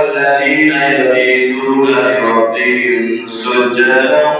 الذين يبيتون لربهم سجدا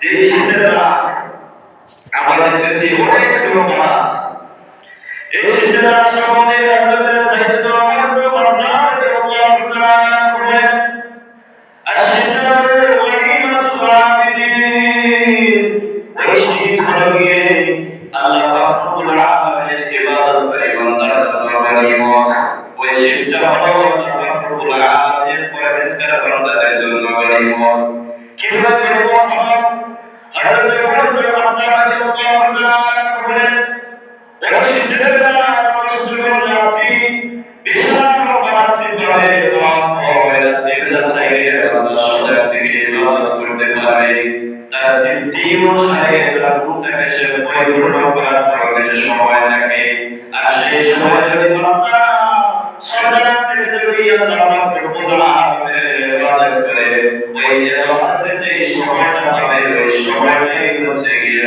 যে ছেলেরা আমাদের দেশে অনেক দুর্বল এই ছেলেরা সমাজের দিবস আগে তারা ঘুরতে এসে পরিপূর্ণ করার পরে সময় লাগে আর সেই সময় যদি তোমরা সরকার থেকে যদি আমাদের বদলা রাজা করে ওই যে আমাদের যে সময়টা তাদের ওই সময়টাই হচ্ছে গিয়ে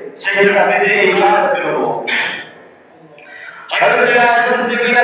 সেখানে আমি এই বেরোবো হজরত আসিস বিল্লাহ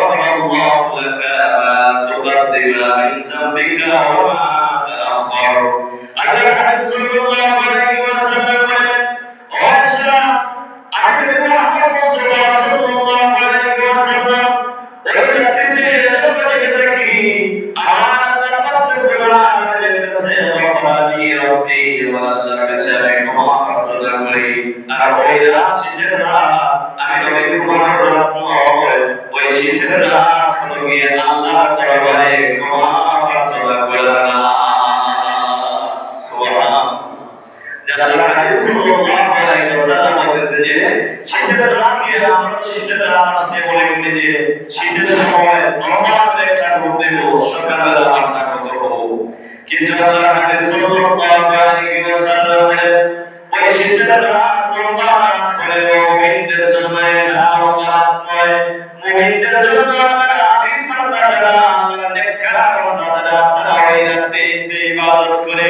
Zabika. আল্লাহ নবী সাল্লাল্লাহু আলাইহি ওয়াসাল্লাম বলেছেন যে শীতের রাতে আমরা শীতের রাত আছে বলে বলে যে শীতের সময় নমাজ একটা করতে হবে সকালবেলা নামাজ করতে হবে কিন্তু আল্লাহ নবী সাল্লাল্লাহু আলাইহি ওয়াসাল্লাম বলে ওই শীতের রাত নমাজ করে মুমিনদের জন্য আর রাত নয় মুমিনদের জন্য আদিন পর্যন্ত আল্লাহ নেককার বান্দারা তারা এই রাতে ইবাদত করে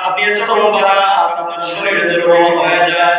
আপনি এত লম্বা আপনার শরীরে দুর্বল হয়ে যায়।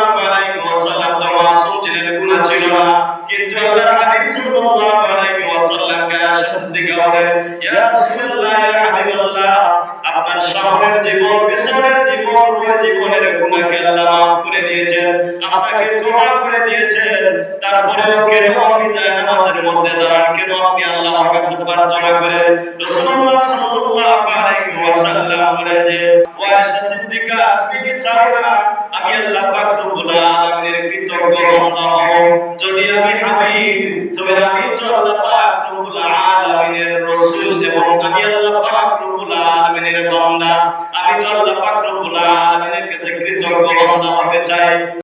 তারপরেও কেন যায় নামাজের মধ্যে দাঁড়ান। কেন আপনি আল্লাহর কাছে প্রার্থনা করেন